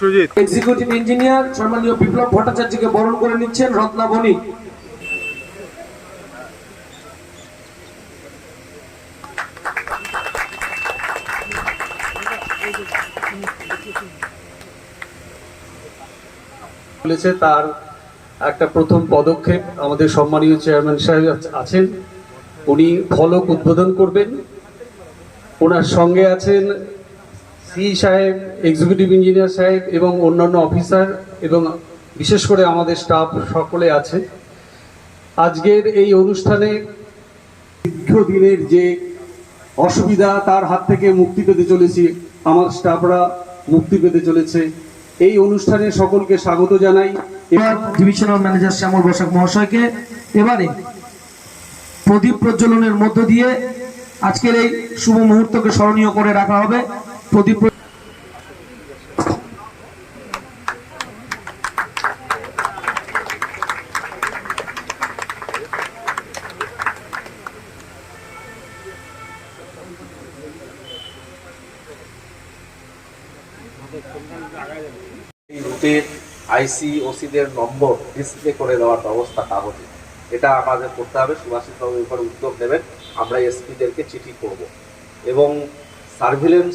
Sujit executive engineer সম্মানীয় বিপ্লব ভট্টাচার্যকে বরণ করে নিচ্ছেন রত্না বণিক। তার একটা প্রথম পদক্ষেপ আমাদের সম্মানীয় চেয়ারম্যান সাহেব আছেন। উনি ফলক উদ্বোধন করবেন। ওনার সঙ্গে আছেন সি সাহেব এক্সিকিউটিভ ইঞ্জিনিয়ার সাহেব এবং অন্যান্য অফিসার এবং বিশেষ করে আমাদের স্টাফ সকলে আছে আজকের এই অনুষ্ঠানে দীর্ঘদিনের যে অসুবিধা তার হাত থেকে মুক্তি পেতে চলেছি, আমার স্টাফরা মুক্তি পেতে চলেছে। এই অনুষ্ঠানে সকলকে স্বাগত জানাই। এবার ডিভিশনাল ম্যানেজার শ্যামল বসাক মহাশয়কে এবারে প্রদীপ প্রজ্বলনের মধ্য দিয়ে আজকের এই শুভ মুহূর্তকে স্মরণীয় করে রাখা হবে। প্রদীপ প্র- এই রুটের আইসি ওসিদের নম্বর ডিসপ্লে করে দেওয়ার ব্যবস্থা কাগজে এটা আমাদের করতে হবে সুভাষিস বাবু এবার উদ্যোগ নেবেন, আমরা এসপিদেরকে চিঠি করব। এবং surveillance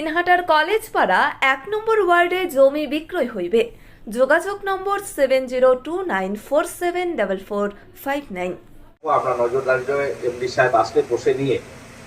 দিনহাটার কলেজ পাড়া এক নম্বর ওয়ার্ডে জমি বিক্রয় হইবে। যোগাযোগ নম্বর seven zero two nine four seven double four five nine আমরা নজরদারিতে এমডি সাহেব আসলে বসে নিয়ে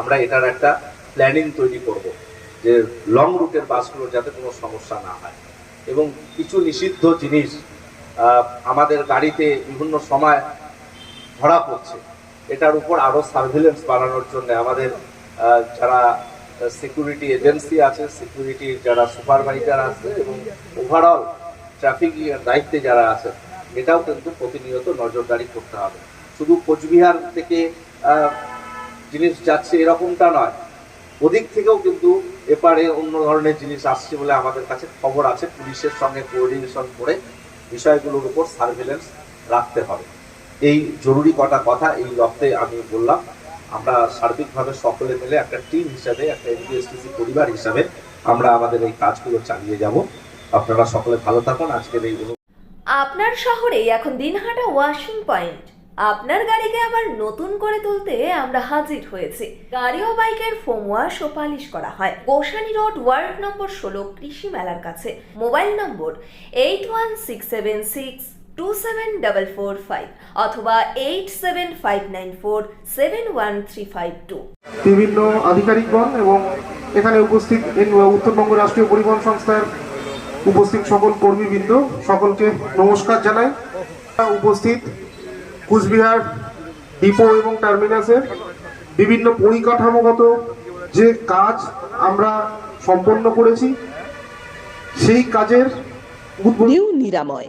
আমরা এটার একটা প্ল্যানিং তৈরি করব যে লং রুটের বাসগুলোর যাতে কোনো সমস্যা না হয়। এবং কিছু নিষিদ্ধ জিনিস আমাদের গাড়িতে বিভিন্ন সময় ধরা পড়ছে। এটার উপর আরও সার্ভিলেন্স বাড়ানোর জন্য আমাদের যারা সিকিউরিটি এজেন্সি আছে সিকিউরিটির যারা সুপারভাইজার আছে এবং ওভারঅল ট্রাফিক দায়িত্বে যারা আছে, এটাও কিন্তু প্রতিনিয়ত নজরদারি করতে হবে। শুধু কোচবিহার থেকে জিনিস যাচ্ছে এরকমটা নয়, ওদিক থেকেও কিন্তু এপারে অন্য ধরনের জিনিস আসছে বলে আমাদের কাছে খবর আছে। পুলিশের সঙ্গে কোঅর্ডিনেশন করে বিষয়গুলোর উপর সার্ভিলেন্স রাখতে হবে। এই জরুরি কটা কথা এই লক্ষ্যে আমি বললাম। আমরা সার্বিকভাবে সকলে মিলে একটা টিম হিসাবে, একটা এনপিএসটিসি পরিবার হিসাবে আমরা আমাদের এই কাজগুলো চালিয়ে যাব। আপনারা সকলে ভালো থাকুন। আজকের এই আপনার শহরে এখন দিনহাটা ওয়াশিং পয়েন্ট। আপনার গাড়িকে আবার নতুন করে তুলতে আমরা হাজির হয়েছি। গাড়ি ও বাইকের ফোম ওয়াশ ও পালিশ করা হয়। গোসানি রোড, ওয়ার্ড নম্বর ষোলো, কৃষি মেলার কাছে। Mobile number eight one six seven six two seven double four five অথবা eight seven five nine four seven one three five two বিভিন্ন আধিকারিকগণ এবং এখানে উপস্থিত উত্তরবঙ্গ রাষ্ট্রীয় পরিবহন সংস্থার উপস্থিত সকল কর্মীবৃন্দ সকলকে নমস্কার জানাই। উপস্থিত কুচবিহার ডিপো এবং টার্মিনাসের বিভিন্ন পরিকাঠামোগত যে কাজ আমরা সম্পন্ন করেছি সেই কাজের নিউ নিরাময়।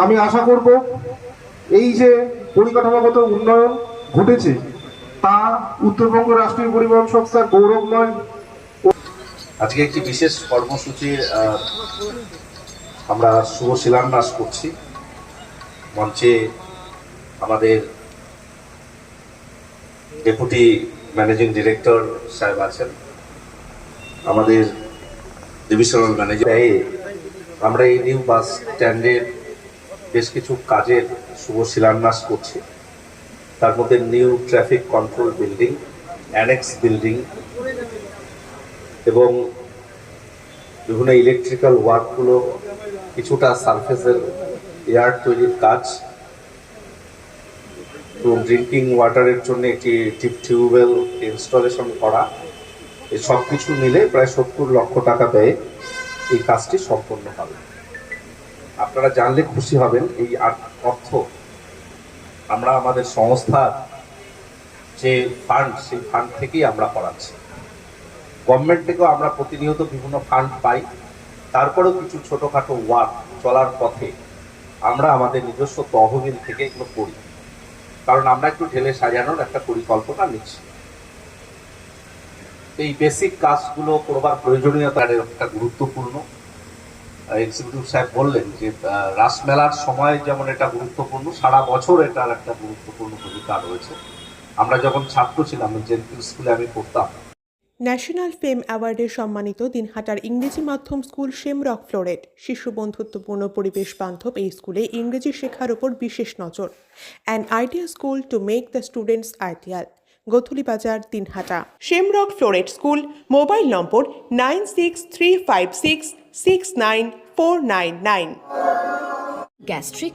আমি আশা করব এই যে পরিকাঠামোগত উন্নয়ন ঘটেছে, তা উত্তরবঙ্গ রাষ্ট্রীয় পরিবহন সংস্থার গৌরবময় আজকে একটি বিশেষ কর্মসূচির আমরা শুভ শিলান্যাস করছি। মঞ্চে আমাদের ডেপুটি ম্যানেজিং ডিরেক্টর সাহেব আছেন। আমাদের ডিভিশনাল ম্যানেজার আমরা এই নিউ বাস স্ট্যান্ডের বেশ কিছু কাজের শুভ শিলান্যাস করছি। তার মধ্যে new traffic control building, annexe building এবং বিভিন্ন ইলেকট্রিক্যাল ওয়ার্কগুলো কিছুটা সারফেসের এয়ার তৈরির কাজ এবং ড্রিঙ্কিং ওয়াটারের জন্য একটি টিপ টিউবওয়েল ইনস্টলেশন করা। এই সব কিছু মিলে প্রায় সত্তর লক্ষ টাকা ব্যয়ে এই কাজটি সম্পন্ন হবে। আপনারা জানলে খুশি হবেন এই অর্থ। আমরা আমাদের সংস্থার যে ফান্ড সেই ফান্ড থেকেই আমরা করাচ্ছি। গভর্নমেন্ট থেকেও আমরা প্রতিনিয়ত বিভিন্ন ফান্ড পাই। তারপরেও কিছু ছোটোখাটো ওয়ার্ক চলার পথে আমরা আমাদের নিজস্ব তহবিল থেকে এগুলো করি। কারণ আমরা একটু ঢেলে সাজানোর একটা পরিকল্পনা নিচ্ছি। এই বেসিক কাজগুলো করবার প্রয়োজনীয়তা একটা গুরুত্বপূর্ণ। এক্সিকিউটিভ সাহেব বললেন যে রাসমেলার সময় যেমন এটা গুরুত্বপূর্ণ, সারা বছর এটার একটা গুরুত্বপূর্ণ ভূমিকা রয়েছে। আমরা যখন ছাত্র ছিলাম জেনকিল স্কুলে আমি পড়তাম। ন্যাশনাল ফেম অ্যাওয়ার্ডে সম্মানিত দিনহাটার ইংরেজি মাধ্যম স্কুল শেমরক ফ্লোরেট শিশু বন্ধুত্বপূর্ণ পরিবেশ বান্ধব এই স্কুলে ইংরেজি শেখার ওপর বিশেষ নজর। An idea school to make the students ideal Godhuli বাজার, Dinhata. Shamrock floret school, mobile number nine six three five six six nine four nine nine gastric